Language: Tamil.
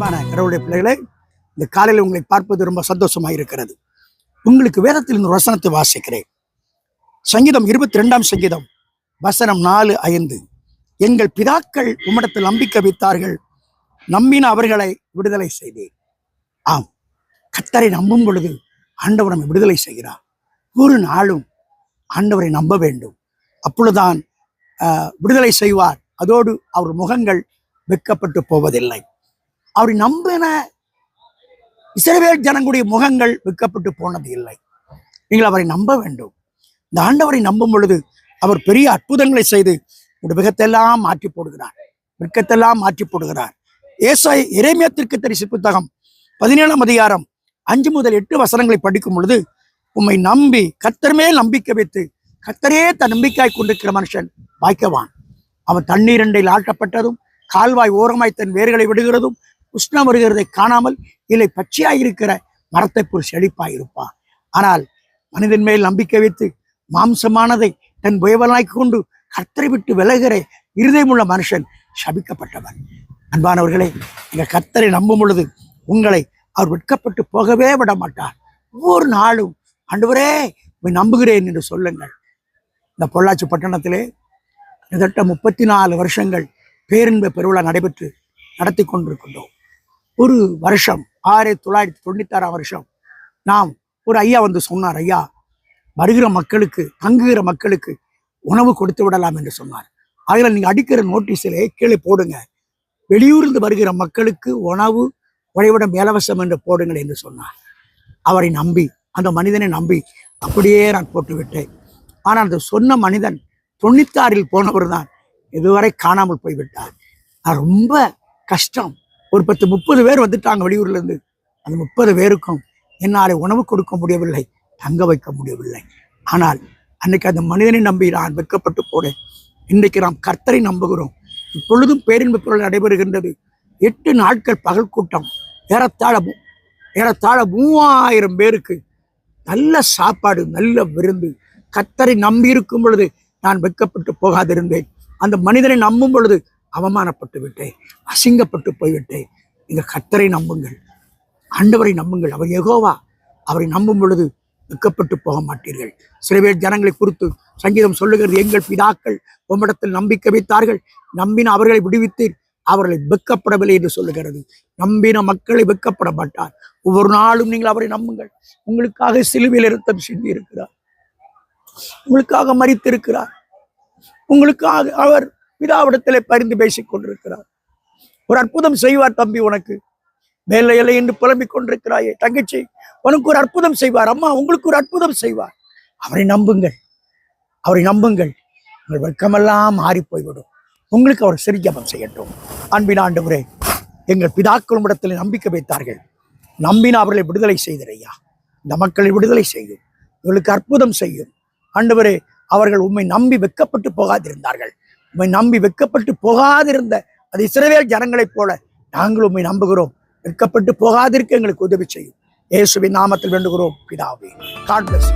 கடவுளுடைய பிள்ளைகளை இந்த காலையில் உங்களை பார்ப்பது ரொம்ப சந்தோஷமாக இருக்கிறது. உங்களுக்கு வேதத்தில் இந்த வசனத்தை வாசிக்கிறேன். சங்கீதம் இருபத்தி ரெண்டாம் சங்கீதம் வசனம் நாலு ஐந்து. எங்கள் பிதாக்கள் உம்மிடத்தில் நம்பிக்கை வைத்தார்கள் நம்பின அவர்களை விடுதலை செய்தேன். ஆம் கத்தரை நம்பும் பொழுது ஆண்டவர் நம்மை விடுதலை செய்கிறார். ஒரு நாளும் ஆண்டவரை நம்ப வேண்டும். அப்பொழுதுதான் ஆஹ், விடுதலை செய்வார். அதோடு அவர் முகங்கள் வெட்கப்பட்டு போவதில்லை. அவரை நம்பின இஸ்ரவேல் ஜனங்களுடைய முகங்கள் விற்கப்பட்டு போனது இல்லை. நீங்கள் அவரை நம்ப வேண்டும். இந்த ஆண்டவரை நம்பும் பொழுது அவர் பெரிய அற்புதங்களை செய்து உங்களுடைய மிகத்தெல்லாம் மாற்றி போடுகிறார். வெட்கத்தெல்லாம் மாற்றி போடுகிறார். ஏசாய் இறைமியத்திற்கு தரிசி புத்தகம் பதினேழாம் அதிகாரம் அஞ்சு முதல் எட்டு வசனங்களை படிக்கும் பொழுது உம்மை நம்பி கத்தருமே நம்பிக்கை வைத்து கத்தரே தன் நம்பிக்கையாய் கொண்டிருக்கிற மனுஷன் வாய்க்கவான். அவன் தண்ணீரண்டையில் ஆட்டப்பட்டதும் கால்வாய் ஓரமாய் தன் வேர்களை விடுகிறதும் உஷ்ணம் வருகிறதை காணாமல் இல்லை பச்சையாய் இருக்கிற மரத்தை போல் செழிப்பாயிருப்பான். ஆனால் மனிதன் மேல் நம்பிக்கை வைத்து மாம்சமானதை தன் புயவனாய் கொண்டு கர்த்தரை விட்டு விலகிற இருதயமுள்ள மனுஷன் சபிக்கப்பட்டவன். அன்பானவர்களே இந்த கர்த்தரை நம்பும் பொழுது உங்களை அவர் வெட்கப்பட்டு போகவே விட மாட்டார் ஒவ்வொரு நாளும் ஆண்டவரே நம்புகிறேன் என்று சொல்லுங்கள். இந்த பொள்ளாச்சி பட்டணத்திலே கிட்டத்தட்ட முப்பத்தி நாலு வருஷங்கள் பேரின்ப பெருவிழா நடைபெற்று நடத்தி கொண்டிருக்கின்றோம். ஒரு வருஷம் ஆயிரத்தி தொள்ளாயிரத்தி தொண்ணூத்தாறாம் வருஷம் நாம் ஒரு ஐயா வந்து சொன்னார் ஐயா வருகிற மக்களுக்கு தங்குகிற மக்களுக்கு உணவு கொடுத்து விடலாம் என்று சொன்னார். அதில் நீங்கள் அடிக்கிற நோட்டீஸிலே கீழே போடுங்க. வெளியூர்ந்து வருகிற மக்களுக்கு உணவு உறைவிடம் இலவசம் என்று போடுங்கள் என்று சொன்னார். அவரை நம்பி அந்த மனிதனை நம்பி அப்படியே நான் போட்டுவிட்டேன் ஆனால் அந்த சொன்ன மனிதன் தொண்ணூத்தாறில் போனவர் தான் இதுவரை காணாமல் போய்விட்டார். நான் ரொம்ப கஷ்டம் ஒரு பத்து முப்பது பேர் வந்துட்டாங்க வெளியூர்லேருந்து. அந்த முப்பது பேருக்கும் என்னாலே உணவு கொடுக்க முடியவில்லை தங்க வைக்க முடியவில்லை. ஆனால் அன்னைக்கு அந்த மனிதனை நம்பி நான் வெட்கப்பட்டு போனேன். இன்றைக்கு நாம் கர்த்தரை நம்புகிறோம். இப்பொழுதும் பேரின்பு பொருள் நடைபெறுகின்றது. எட்டு நாட்கள் பகல் கூட்டம். ஏறத்தாழ ஏறத்தாழ மூவாயிரம் பேருக்கு நல்ல சாப்பாடு நல்ல விருந்து. கத்தரை நம்பி இருக்கும் பொழுது நான் வெட்கப்பட்டு போகாதிருந்தேன். அந்த மனிதனை நம்பும் பொழுது அவமானப்பட்டு விட்டேன் அசிங்கப்பட்டு போய்விட்டேன். இந்த கத்தரை நம்புங்கள் ஆண்டவரை நம்புங்கள். அவர் யெகோவா அவரை நம்பும் பொழுது வெட்கப்பட்டு போக மாட்டீர்கள். சில பேர் ஜனங்களை குறித்து சங்கீதம் சொல்லுகிறது எங்கள் பிதாக்கள் உம்மிடத்தில் நம்பிக்கை வைத்தார்கள். நம்பின அவர்களை விடுவித்தீர். அவர்களை வெட்கப்படவில்லை என்று சொல்லுகிறது. நம்பின மக்களை வெட்கப்பட மாட்டார். ஒவ்வொரு நாளும் நீங்கள் அவரை நம்புங்கள். உங்களுக்காக சிலுவையில் இருத்தம் செஞ்சு இருக்கிறார் உங்களுக்காக மறித்திருக்கிறார் உங்களுக்காக அவர் பிதாவிடத்திலே பரிந்து பேசிக் கொண்டிருக்கிறார் ஒரு அற்புதம் செய்வார் தம்பி உனக்கு. மேலே இல்லை என்று புலம்பிக் கொண்டிருக்கிறாயே. தங்கச்சி உனக்கு ஒரு அற்புதம் செய்வார். அம்மா உங்களுக்கு ஒரு அற்புதம் செய்வார். அவரை நம்புங்கள். அவரை நம்புங்கள். உங்கள் வெட்கமெல்லாம் மாறி போய்விடும். உங்களுக்கு அவர் சிரிஜபம் செய்யட்டும். அன்பின் ஆண்டவரே எங்கள் பிதாக்களும் இடத்தில் நம்பிக்கை வைத்தார்கள். நம்பின அவர்களை விடுதலை செய்திரையா. இந்த மக்களை விடுதலை செய்யும். இவர்களுக்கு அற்புதம் செய்யும். ஆண்டவரே அவர்கள் உம்மை நம்பி வெக்கப்பட்டு போகாதிருந்தார்கள். நம்பி வெக்கப்பட்டு போகாதிருந்த அது இஸ்ரவேல் ஜனங்களைப் போல நாங்கள் உம்மை நம்புகிறோம். வெட்கப்பட்டு போகாதிருக்க எங்களுக்கு உதவி செய்யும். இயேசுவின் நாமத்தில் வேண்டுகிறோம். பிதாவே காட் பிளஸ்